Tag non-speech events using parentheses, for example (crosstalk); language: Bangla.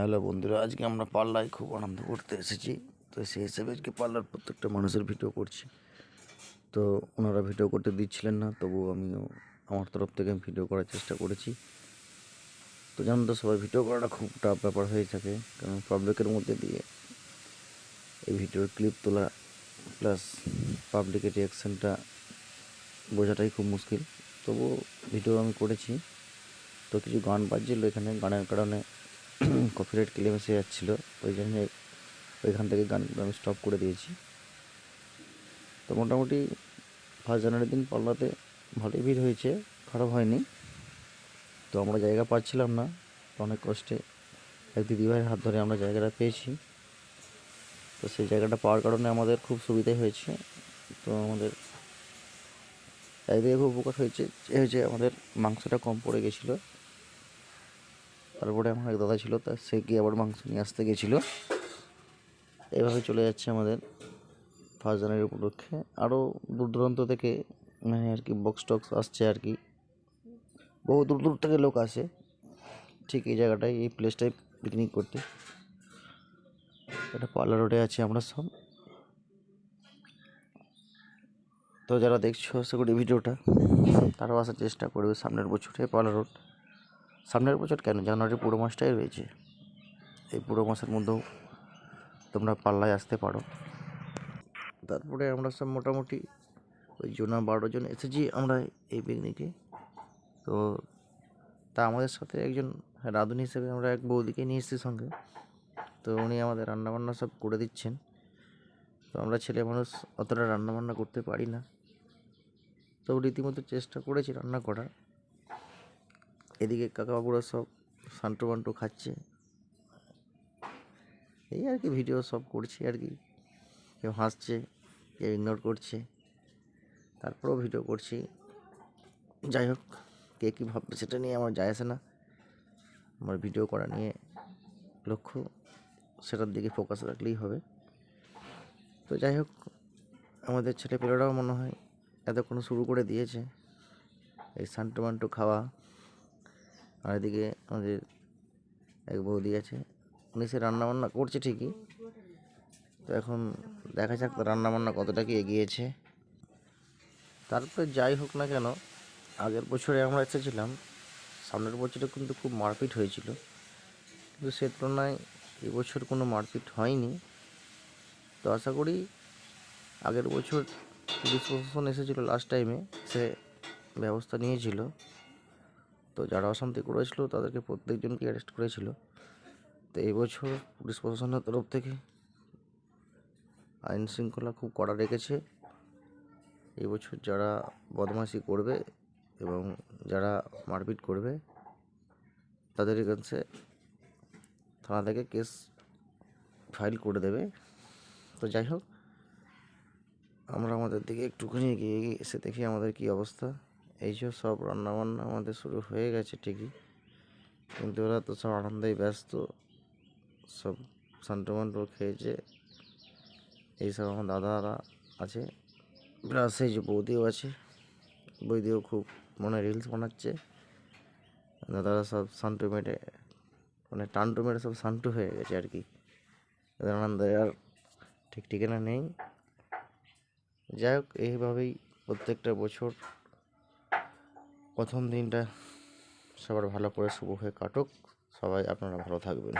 হ্যালো বন্ধুরা, আজকে আমরা পাল্লায় খুব আনন্দ করতে এসেছি। তো সেই হিসেবে আজকে পাল্লার প্রত্যেকটা মানুষের ভিডিও করছি। তো ওনারা ভিডিও করতে দিচ্ছিলেন না, তবুও আমিও আমার তরফ থেকে ভিডিও করার চেষ্টা করেছি। তো জানেন তো, সবাই ভিডিও করাটা খুব টাফ ব্যাপার হয়ে থাকে, কারণ পাবলিকের মধ্যে দিয়ে এই ভিডিওর ক্লিপ তোলা প্লাস পাবলিকের রিয়াকশানটা বোঝাটাই খুব মুশকিল। তবুও ভিডিও আমি করেছি। তো কিছু গান বাজছিল এখানে, গানের কারণে (clears throat) কপিরাইট ক্লেম এসে যাচ্ছিল। ওই জন্য ওইখান থেকে গানগুলো আমি স্টপ করে দিয়েছি। তো মোটামুটি ফার্স্ট জানুয়ারির দিন পাল্লাতে ভালোই ভিড় হয়েছে, খারাপ হয়নি। তো আমরা জায়গা পাচ্ছিলাম না, অনেক কষ্টে এক দিদিভাইয়ের হাত ধরে আমরা জায়গাটা পেয়েছি। তো সেই জায়গাটা পাওয়ার কারণে আমাদের খুব সুবিধাই হয়েছে। তো আমাদের একদিকে খুব উপকার হয়েছে যে আমাদের মাংসটা কম পড়ে গেছিল। তারপরে আমার এক দাদা ছিল, তা সে গিয়ে আবার মাংস নিয়ে আসতে গেছিল। এইভাবে চলে যাচ্ছে আমাদের ফার্স্ট জানুয়ারি উপলক্ষে। আরও দূর দূরান্ত থেকে মানে আর কি বক্স টক্স আসছে আর কি। বহু দূর দূর থেকে লোক আসে। ঠিক এই জায়গাটায়, এই প্লেসটায় পিকনিক করতে। এটা পার্লার রোডে আছে আমরা সব। তো যারা দেখছ আশা করি ভিডিওটা তারাও আসার চেষ্টা করবে সামনের বছরে পার্লার রোড সামনের বছর কেন? জানুয়ারি পুরো মাসটাই রয়েছে। এই পুরো মাসের মধ্যেও তোমরা পাল্লায় আসতে পারো। তারপরে আমরা সব মোটামুটি ওই জনা বারো জন এসেছি আমরা এই পিকনিকে। তো তা আমাদের সাথে একজন রাঁধুনি হিসেবে আমরা এক বৌদিকে নিয়ে এসেছি সঙ্গে। তো উনি আমাদের রান্নাবান্না সব করে দিচ্ছেন। তো আমরা ছেলে মানুষ, অতটা রান্নাবান্না করতে পারি না। তো রীতিমতো চেষ্টা করেছি রান্না করার। এদিকে কাকাবাবুরা সব সান্টু বান্টু খাচ্ছে। এই আর কি ভিডিও সব করছি আর কি। কেউ হাসছে, কেউ ইগনোর করছে। তারপরেও ভিডিও করছি। যাই হোক, কে কী ভাববে সেটা নিয়ে আমার যায় আসে না। আমার ভিডিও করা নিয়ে লক্ষ্য, সেটার দিকে ফোকাস রাখলেই হবে। তো যাই হোক, আমাদের ছেলেপেলেরাও মনে হয় এতক্ষণ শুরু করে দিয়েছে। এই সান্টু মান্টু খাওয়া আর এদিকে আমাদের এক বৌদি আছে। উনি সে রান্নাবান্না করছে ঠিকই। তো এখন দেখা যাক রান্নাবান্না কতটা কি এগিয়েছে। তারপরে যাই হোক না কেন, আগের বছরে আমরা এসেছিলাম। সামনের বছরে কিন্তু খুব মারপিট হয়েছিল। কিন্তু সে তুলনায় এবছর কোনো মারপিট হয়নি। তো আশা করি আগের বছর পুলিশ প্রশাসন এসেছিল লাস্ট টাইমে সে ব্যবস্থা নিয়েছিল। তো যারা অশান্তি করেছিল, তাদেরকে প্রত্যেকজনকে অ্যারেস্ট করেছিল। তো এই বছর পুলিশ প্রশাসনের তরফ থেকে আইন শৃঙ্খলা খুব কড়া রেখেছে। এই বছর যারা বদমাশি করবে এবং যারা মারপিট করবে, তাদের কাছে থানা থেকে কেস ফাইল করে দেবে। তো যাই হোক, আমরা আমাদের দিকে একটুখানি এগিয়ে এসে দেখি আমাদের কী অবস্থা। এই যে সব রান্নাবান্না আমাদের শুরু হয়ে গেছে ঠিকই। কিন্তু ওরা তো সব আনন্দেই ব্যস্ত। সব সান্টু মান্টু খেয়েছে। এইসব আমার দাদারা আছে। প্লাস এই যে বৌদিও আছে। বৌদিও খুব মনে রিলস বানাচ্ছে। দাদারা সব সান্টু মেটে মানে টান্টু মেটে সব সান্টু হয়ে গেছে আর কি। এদের আনন্দে আর ঠিক ঠিকানা নেই। যাই হোক, এইভাবেই প্রত্যেকটা বছর প্রথম দিনটা সবার ভালো করে শুভ হয়ে কাটুক। সবাই আপনারা ভালো থাকবেন।